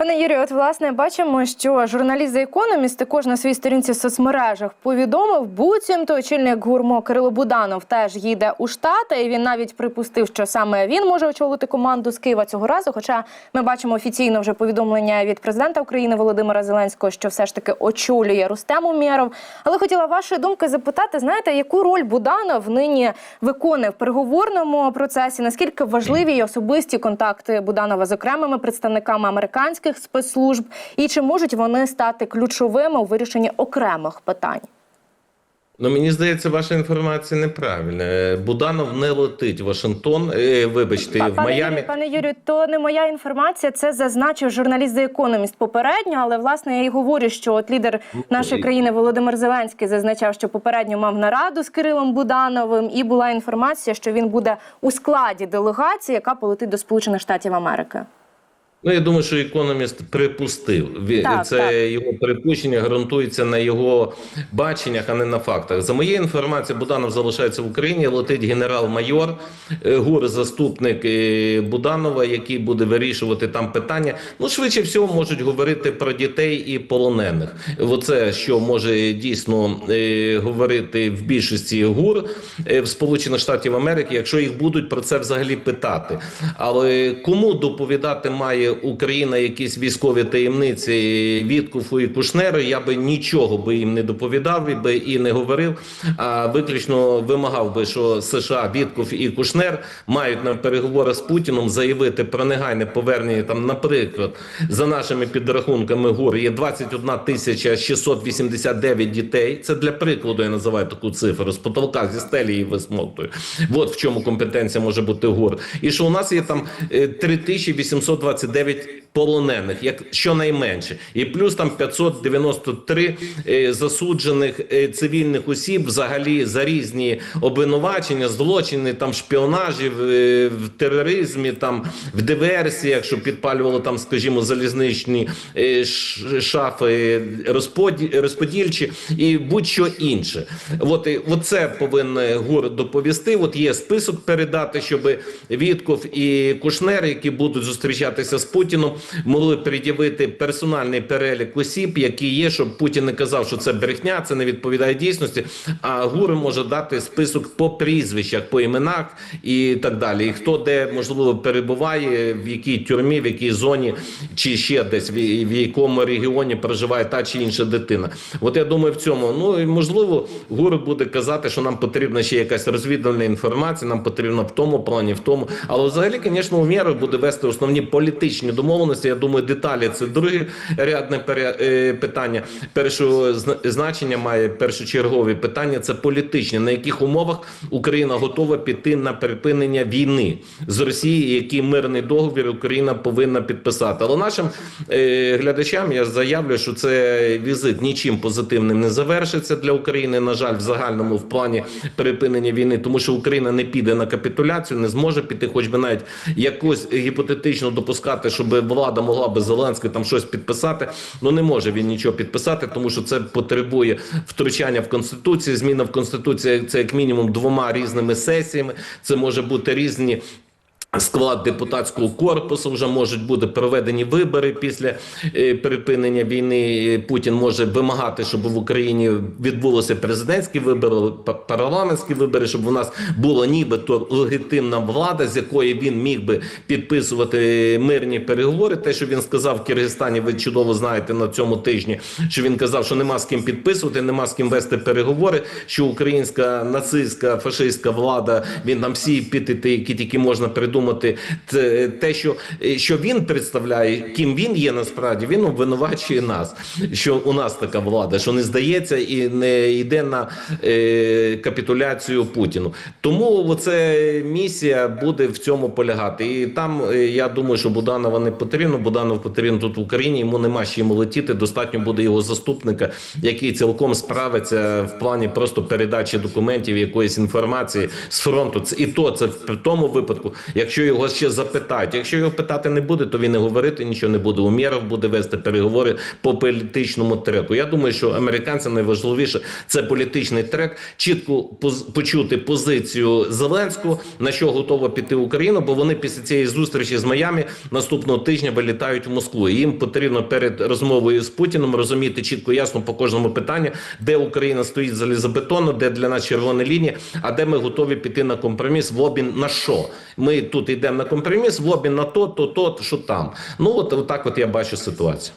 Пане Юрію, от власне бачимо, що журналіст The Economist також на своїй сторінці в соцмережах повідомив, буцімто очільник гурмо Кирило Буданов теж їде у Штати, і він навіть припустив, що саме він може очолити команду з Києва цього разу. Хоча ми бачимо офіційно вже повідомлення від президента України Володимира Зеленського, що все ж таки очолює Рустем Умєров. Але хотіла вашої думки запитати: знаєте, яку роль Буданов нині виконує в переговорному процесі? Наскільки важливі і особисті контакти Буданова з окремими представниками американських спецслужб, і чи можуть вони стати ключовими у вирішенні окремих питань? Ну, мені здається, ваша інформація неправильна. Е, Буданов не летить в Вашингтон. е, Вибачте, в пане Майамі. Юрію, пане Юрію, то не моя інформація. Це зазначив журналіст The Economist попередньо. Але власне я і говорю, що от лідер нашої країни Володимир Зеленський зазначав, що попередньо мав нараду з Кирилом Будановим, і була інформація, що він буде у складі делегації, яка полетить до Сполучених Штатів Америки. Ну, я думаю, що економіст припустив. Так, Це так. його припущення ґрунтується на його баченнях, а не на фактах. За моєю інформацією, Буданов залишається в Україні. Летить генерал-майор, е, гур заступник е, Буданова, який буде вирішувати там питання. Ну, швидше всього, можуть говорити про дітей і полонених. Оце що може дійсно е, говорити в більшості гур в Сполучених Штатів Америки, якщо їх будуть про це взагалі питати. Але кому доповідати має Україна якісь військові таємниці Віткуфу і Кушнеру, я би нічого би їм не доповідав і би і не говорив. А виключно вимагав би, що США Вітков і Кушнер мають на переговори з Путіном заявити про негайне повернення. Там, наприклад, за нашими підрахунками гор є 21 тисяча 689 дітей. Це для прикладу я називаю таку цифру з потолка зі стелі її висмоктую. От в чому компетенція може бути гор, і що у нас є там е, 3829 159 полонених, як щонайменше, і плюс там 593 е, засуджених е, цивільних осіб, взагалі за різні обвинувачення, злочини там шпіонажів е, в тероризмі, там в диверсіях, що підпалювали там, скажімо, залізничні е, шафи розподі, розподільчі і будь-що інше. От е, і от це повинен ГУР доповісти. От є список передати, щоб Вітков і Кушнер, які будуть зустрічатися з. Путіном, могли пред'явити персональний перелік осіб, які є, щоб Путін не казав, що це брехня, це не відповідає дійсності. А ГУР може дати список по прізвищах, по іменах і так далі. І хто де можливо перебуває, в якій тюрмі, в якій зоні, чи ще десь в, в якому регіоні проживає та чи інша дитина. От я думаю, в цьому ну і можливо ГУР буде казати, що нам потрібна ще якась розвідувальна інформація. Нам потрібно в тому плані, в тому. Але взагалі, звісно, Умєров буде вести основні політичні домовленості. Я думаю, деталі це друге рядне е, питання. Першого значення має першочергові питання. Це політичні, на яких умовах Україна готова піти на припинення війни з Росією, який мирний договір Україна повинна підписати. Але нашим е, глядачам я заявлю, що це візит нічим позитивним не завершиться для України. На жаль, в загальному в плані припинення війни, тому що Україна не піде на капітуляцію, не зможе піти, хоч би навіть якось гіпотетично допускати, щоб влада могла би Зеленський там щось підписати. Ну не може він нічого підписати, тому що це потребує втручання в конституцію. Зміна в конституції це як мінімум двома різними сесіями. Це може бути різні. Склад депутатського корпусу вже можуть бути проведені вибори після е, припинення війни. Путін може вимагати, щоб в Україні відбулося президентські вибори, парламентські вибори, щоб у нас була нібито легітимна влада, з якої він міг би підписувати мирні переговори. Те, що він сказав в Киргизстані, ви чудово знаєте на цьому тижні, що він казав, що нема з ким підписувати, нема з ким вести переговори. Що українська нацистська фашистська влада, він там всі епітети, які тільки можна придумати. Це те, що, що він представляє, ким він є насправді, він обвинувачує нас, що у нас така влада, що не здається і не йде на е, капітуляцію Путіну. Тому оце місія буде в цьому полягати. І там е, я думаю, що Буданова не потрібно. Буданов потрібен тут в Україні. Йому нема з чим летіти. Достатньо буде його заступника, який цілком справиться в плані просто передачі документів, якоїсь інформації з фронту. Це і то це в тому випадку, якщо якщо його ще запитають. Якщо його питати не буде, то він не говорити нічого не буде. Умєров буде вести переговори по політичному треку. Я думаю, що американцям найважливіше це політичний трек, чітко почути позицію Зеленського, на що готова піти Україна, бо вони після цієї зустрічі з Майами наступного тижня вилітають в Москву. І їм потрібно перед розмовою з Путіним розуміти чітко ясно по кожному питанню, де Україна стоїть залізобетонно, де для нас червона лінія, а де ми готові піти на компроміс в обмін на що. Ми тут йдемо на компроміс в обмін на то, то, то, що там. Ну от так от я бачу ситуацію.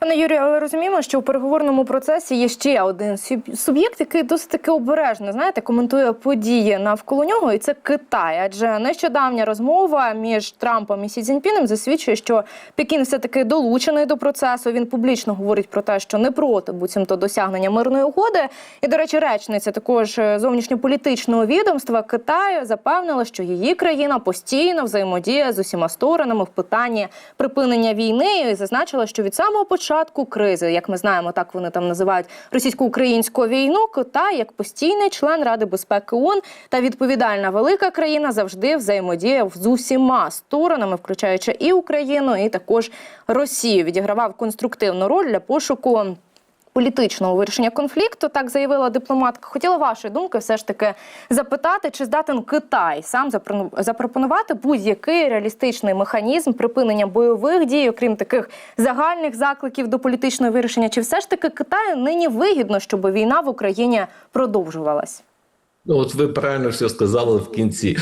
Пане Юрію, але розуміємо, що у переговорному процесі є ще один суб- суб'єкт, який досить таки обережно знаєте, коментує події навколо нього, і це Китай. Адже нещодавня розмова між Трампом і Сі Цзіньпінем засвідчує, що Пекін все таки долучений до процесу. Він публічно говорить про те, що не проти буцімто досягнення мирної угоди. І, до речі, речниця також е, зовнішньополітичного відомства Китаю запевнила, що її країна постійно взаємодіє з усіма сторонами в питанні припинення війни і зазначила, що від самого початку кризи, як ми знаємо, так вони там називають російсько-українську війну, Китай як постійний член Ради безпеки ООН та відповідальна велика країна завжди взаємодіяв з усіма сторонами, включаючи і Україну, і також Росію. Відігравав конструктивну роль для пошуку. Політичного вирішення конфлікту, так заявила дипломатка. Хотіла вашої думки все ж таки запитати, чи здатен Китай сам запро- запропонувати будь-який реалістичний механізм припинення бойових дій, окрім таких загальних закликів до політичного вирішення, чи все ж таки Китаю нині вигідно, щоб війна в Україні продовжувалась? Ну, от ви правильно все сказали в кінці.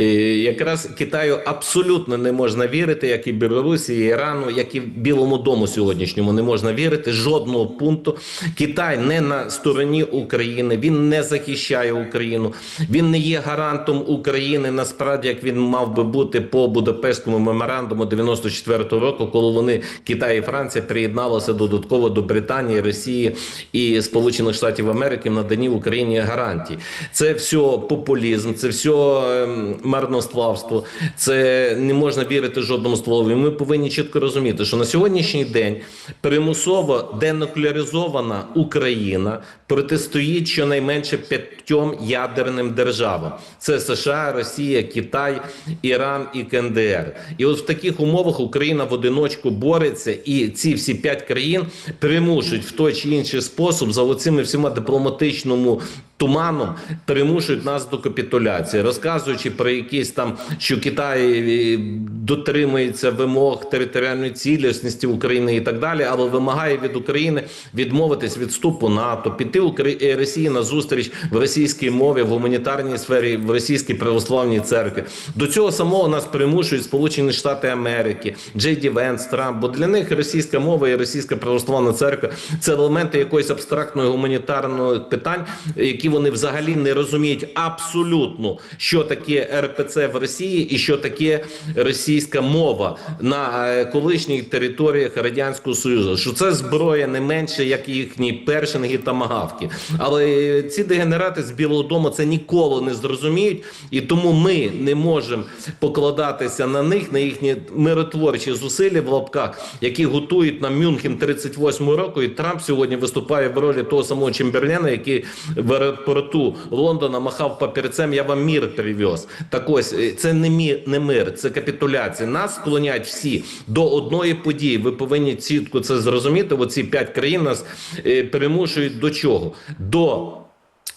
Е, якраз Китаю абсолютно не можна вірити, як і Білорусі, і Ірану, як і Білому дому сьогоднішньому не можна вірити. Жодного пункту. Китай не на стороні України, він не захищає Україну, він не є гарантом України. Насправді, як він мав би бути по Будапештському меморандуму 94-го року, коли вони Китай і Франція приєдналися додатково до Британії, Росії і Сполучених Штатів Америки в наданні Україні гарантій. Це все популізм, це все ем, марнославство, це не можна вірити жодному слову. І ми повинні чітко розуміти, що на сьогоднішній день примусово денуклеаризована Україна протистоїть щонайменше п'ятьом ядерним державам: це США, Росія, Китай, Іран і КНДР. І от в таких умовах Україна в одиночку бореться, і ці всі п'ять країн примушують в той чи інший спосіб за оцими всіма дипломатичному туманом примушують нас до капітуляції, розказуючи про якісь там, що Китай е, дотримується вимог територіальної цілісності України і так далі, але вимагає від України відмовитись від вступу НАТО, піти Украї- е, Росії на зустріч в російській мові, в гуманітарній сфері, в російській православній церкві. До цього самого нас примушують Сполучені Штати Америки, Джей Ді Венс, Трамп, бо для них російська мова і російська православна церква це елементи якоїсь абстрактної гуманітарної питань, які вони взагалі не розуміють абсолютно, що таке РПЦ в Росії і що таке російська мова на е, колишніх територіях радянського союзу. Що це зброя не менше, як їхні першинги та магавки. Але е, ці дегенерати з Білого Дому це ніколи не зрозуміють, і тому ми не можемо покладатися на них, на їхні миротворчі зусилля в лапках, які готують нам Мюнхен 38 року. І Трамп сьогодні виступає в ролі того самого Чемберлена, який в аеропорту Лондона махав папірцем. Я вам мір привез. Так ось е, це не мір, не мир, це капітуляція. Нас склонять всі до одної події. Ви повинні чітко це зрозуміти. Оці п'ять країн нас е, примушують до чого? До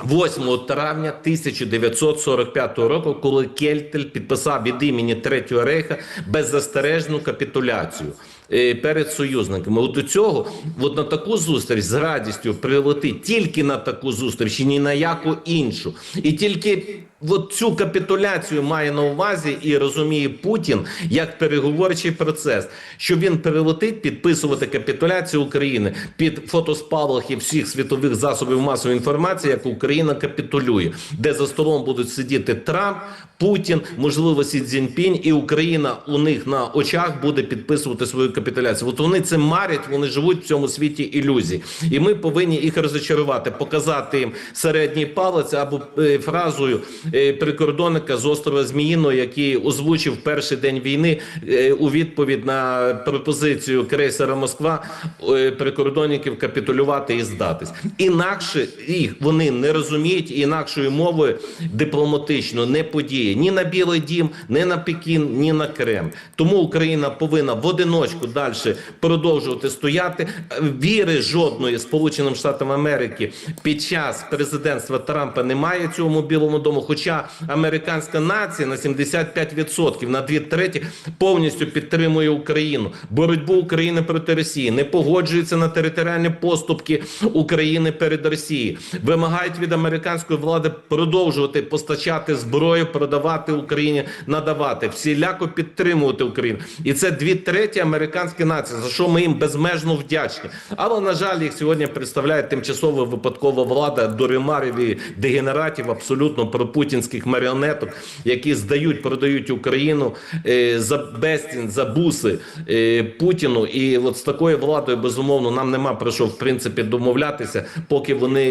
8 травня 1945 року, коли Кельтель підписав від імені Третього рейха беззастережну капітуляцію перед союзниками. От до цього, от на таку зустріч з радістю прилетить тільки на таку зустріч і ні на яку іншу. І тільки от цю капітуляцію має на увазі і розуміє Путін як переговорчий процес, що він перелетить підписувати капітуляцію України під фотоспалахи всіх світових засобів масової інформації, як Україна капітулює, де за столом будуть сидіти Трамп, Путін, можливо, Сі Цзіньпінь, і Україна у них на очах буде підписувати свою капітуляцію. От вони це марять, вони живуть в цьому світі ілюзій, і ми повинні їх розочарувати, показати їм середній палець або е, фразою е, прикордонника з острова Зміїного, який озвучив перший день війни е, у відповідь на пропозицію крейсера Москва прикордонників капітулювати і здатись. Інакше їх вони не розуміють, інакшою мовою дипломатично не подіє ні на Білий Дім, ні на Пекін, ні на Крем. Тому Україна повинна в одиночку далі продовжувати стояти. Віри жодної Сполученим Штатам Америки під час президентства Трампа немає цьому білому дому. Хоча американська нація на 75% на дві треті повністю підтримує Україну, боротьбу України проти Росії, не погоджується на територіальні поступки України перед Росією, вимагають від американської влади продовжувати постачати зброю, продавати Україні, надавати всіляко підтримувати Україну, і це дві треті американські нації, за що ми їм безмежно вдячні. Але на жаль, їх сьогодні представляє тимчасова випадкова влада дуримарів і дегенератів, абсолютно пропутінських маріонеток, які здають, продають Україну е, за безцін, за буси е, Путіну. І от з такою владою безумовно нам нема про що в принципі домовлятися, поки вони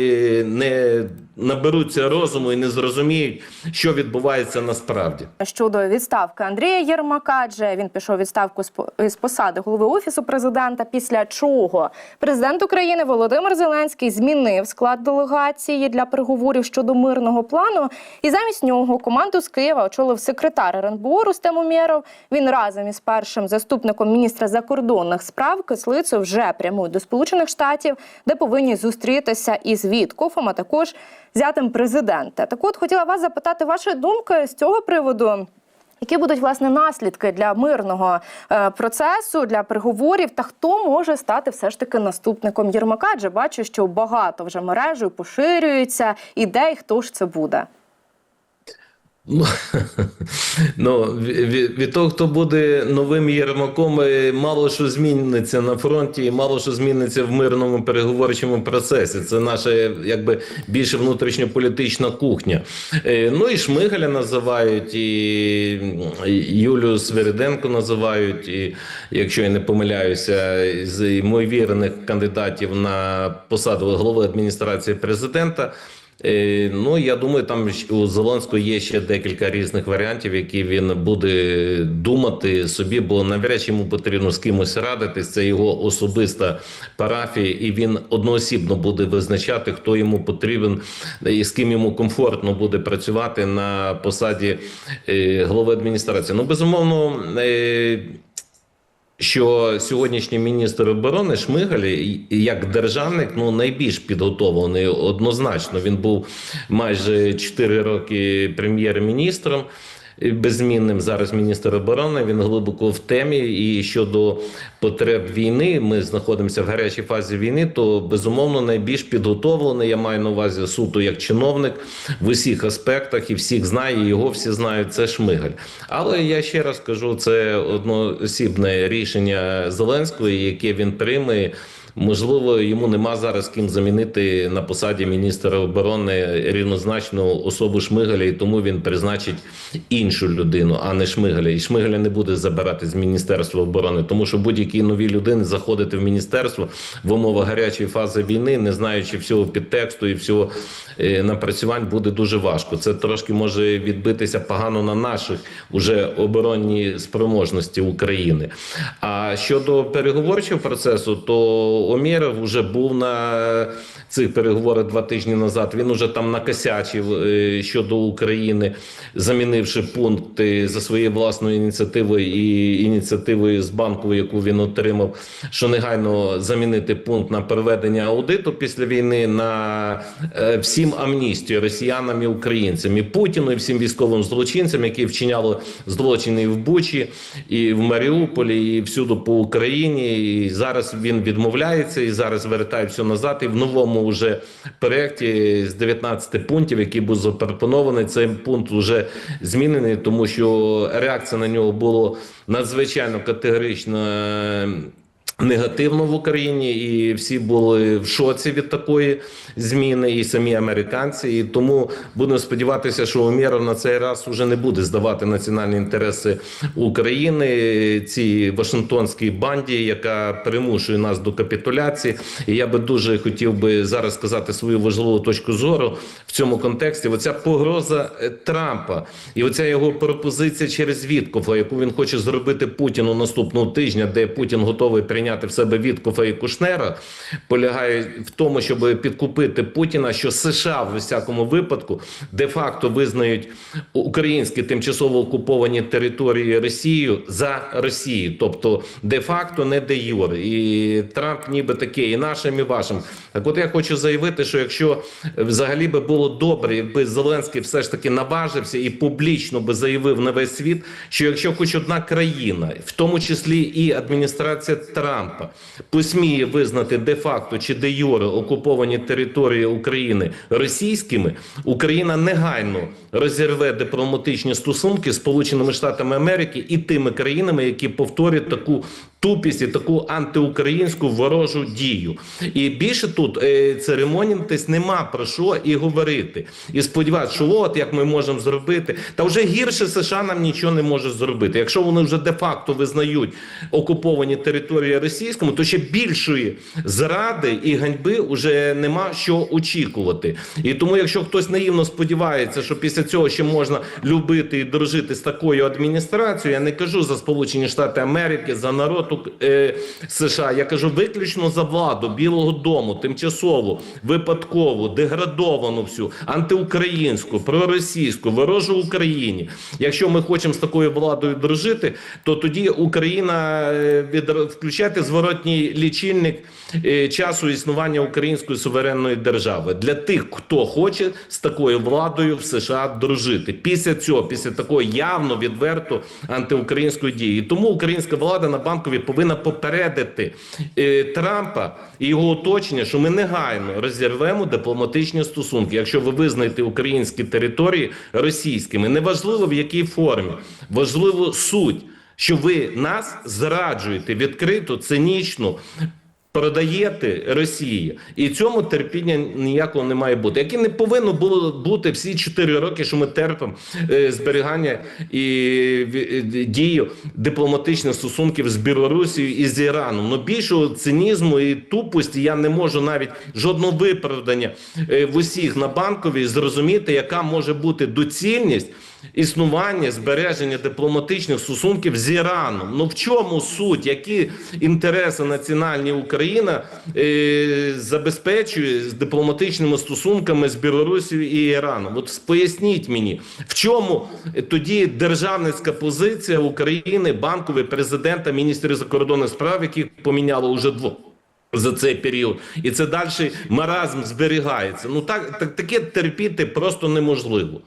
не наберуться розуму і не зрозуміють, що відбувається насправді. щодо відставки Андрія Єрмака, адже він пішов відставку з по- з посади голови офісу президента. Після чого президент України Володимир Зеленський змінив склад делегації для переговорів щодо мирного плану, і замість нього команду з Києва очолив секретар РНБО Рустем Умєров. Він разом із першим заступником міністра закордонних справ Кислицю вже прямують до Сполучених Штатів, де повинні зустрітися із Віткофом, а також зятем президента. Так от хотіла вас запитати вашої думки з цього приводу. Які будуть власне наслідки для мирного е, процесу, для переговорів, та хто може стати все ж таки наступником Єрмака? Адже бачу, що багато вже мережею поширюється ідей, хто ж це буде. Ну, ну від, від- того, хто буде новим Єрмаком, е, мало що зміниться на фронті, і мало що зміниться в мирному переговорчому процесі. Це наша якби більше внутрішньополітична кухня. Е, Ну і Шмигаля називають, і Юлію Свириденко називають, і якщо я не помиляюся, з ймовірних кандидатів на посаду голови адміністрації президента. Е, Ну, я думаю, там у Зеленського є ще декілька різних варіантів, які він буде думати собі, бо навряд чи йому потрібно з кимось радитись. Це його особиста парафія, і він одноосібно буде визначати, хто йому потрібен і з ким йому комфортно буде працювати на посаді е, голови адміністрації. Ну, безумовно. Що сьогоднішній міністр оборони Шмигаль як державник ну найбільш підготовлений однозначно. Він був майже 4 роки прем'єр-міністром. Беззмінним зараз міністр оборони він глибоко в темі. І щодо потреб війни, ми знаходимося в гарячій фазі війни. То безумовно найбільш підготовлений. Я маю на увазі суто як чиновник в усіх аспектах, і всіх знає, його всі знають. Це Шмигаль. Але я ще раз кажу, це одноосібне рішення Зеленського, яке він прийме. Можливо, йому нема зараз ким замінити на посаді міністра оборони рівнозначну особу Шмигаля, і тому він призначить іншу людину, а не Шмигаля. І Шмигаля не буде забирати з міністерства оборони, тому що будь-які нові людини заходити в міністерство в умовах гарячої фази війни, не знаючи всього підтексту і всього е, напрацювань, буде дуже важко. Це трошки може відбитися погано на наших уже оборонні спроможності України. А щодо переговорчого процесу, то Омєров вже був на цих переговорах два тижні назад. Він уже там накосячив е, щодо України, замінивши пункти за своєю власною ініціативою і ініціативою з банку, яку він отримав, що негайно замінити пункт на проведення аудиту після війни на е, всім амністію росіянам і українцям, і Путіну, і всім військовим злочинцям, які вчиняли злочини в Бучі, і в Маріуполі, і всюди по Україні. І зараз він відмовляється і зараз вертає все назад. І в новому вже проєкті з 19 пунктів, який був запропонований, цей пункт вже змінений, тому що реакція на нього була надзвичайно категорично. Негативно в Україні, і всі були в шоці від такої зміни, і самі американці. І тому будемо сподіватися, що Умєров на цей раз уже не буде здавати національні інтереси України цій Вашингтонській банді, яка примушує нас до капітуляції. І я би дуже хотів би зараз сказати свою важливу точку зору в цьому контексті. Оця погроза е, Трампа і оця його пропозиція через Віткофа, яку він хоче зробити Путіну наступного тижня, де Путін готовий прийняти в себе Віткофа і Кушнера, полягає в тому, щоб підкупити Путіна, що США в усякому випадку де-факто визнають українські тимчасово окуповані території Росією за Росією, тобто де-факто не де юре. І Трамп ніби таке, і нашим, і вашим. Так, от я хочу заявити, що якщо взагалі би було добре, якби Зеленський все ж таки наважився і публічно би заявив на весь світ, що якщо хоч одна країна, в тому числі і адміністрація Трампа, посміє визнати де-факто чи де юре окуповані території України російськими, Україна негайно розірве дипломатичні стосунки з Сполученими Штатами Америки і тими країнами, які повторять таку тупість і таку антиукраїнську ворожу дію. І більше тут е, церемонітись нема про що і говорити. І сподіватися, що от як ми можемо зробити. Та вже гірше США нам нічого не може зробити. Якщо вони вже де-факто визнають окуповані території російському, то ще більшої зради і ганьби вже нема що очікувати. І тому, якщо хтось наївно сподівається, що після цього ще можна любити і дружити з такою адміністрацією, я не кажу за Сполучені Штати Америки, за народ е, США. Я кажу виключно за владу Білого Дому, тимчасову, випадкову, деградовану всю, антиукраїнську, проросійську, ворожу Україні. Якщо ми хочемо з такою владою дружити, то тоді Україна е, від включати зворотній лічильник е, часу існування української суверенної держави для тих, хто хоче з такою владою в США дружити. Після цього, після такої явно відверто антиукраїнської дії, тому українська влада на банковій повинна попередити е, Трампа і його оточення, що ми негайно розірвемо дипломатичні стосунки, якщо ви визнаєте українські території російськими, неважливо в якій формі, важливо суть. Що ви нас зраджуєте відкрито, цинічно, продаєте Росії, і цьому терпіння ніякого не має бути. Яке не повинно було бути всі 4 роки, що ми терпимо е, зберігання і дію дипломатичних стосунків з Білорусією і з Іраном. Ну більшого цинізму і тупості я не можу навіть жодного виправдання е, в усіх на банковій зрозуміти, яка може бути доцільність. Існування збереження дипломатичних стосунків з Іраном. Ну в чому суть? Які інтереси національні Україна е, забезпечує з дипломатичними стосунками з Білорусією і Іраном? От поясніть мені, в чому тоді державницька позиція України, банкової президента, міністрів закордонних справ, яких поміняло вже двох. За цей період, і це далі маразм зберігається. Ну так, так таке терпіти просто неможливо.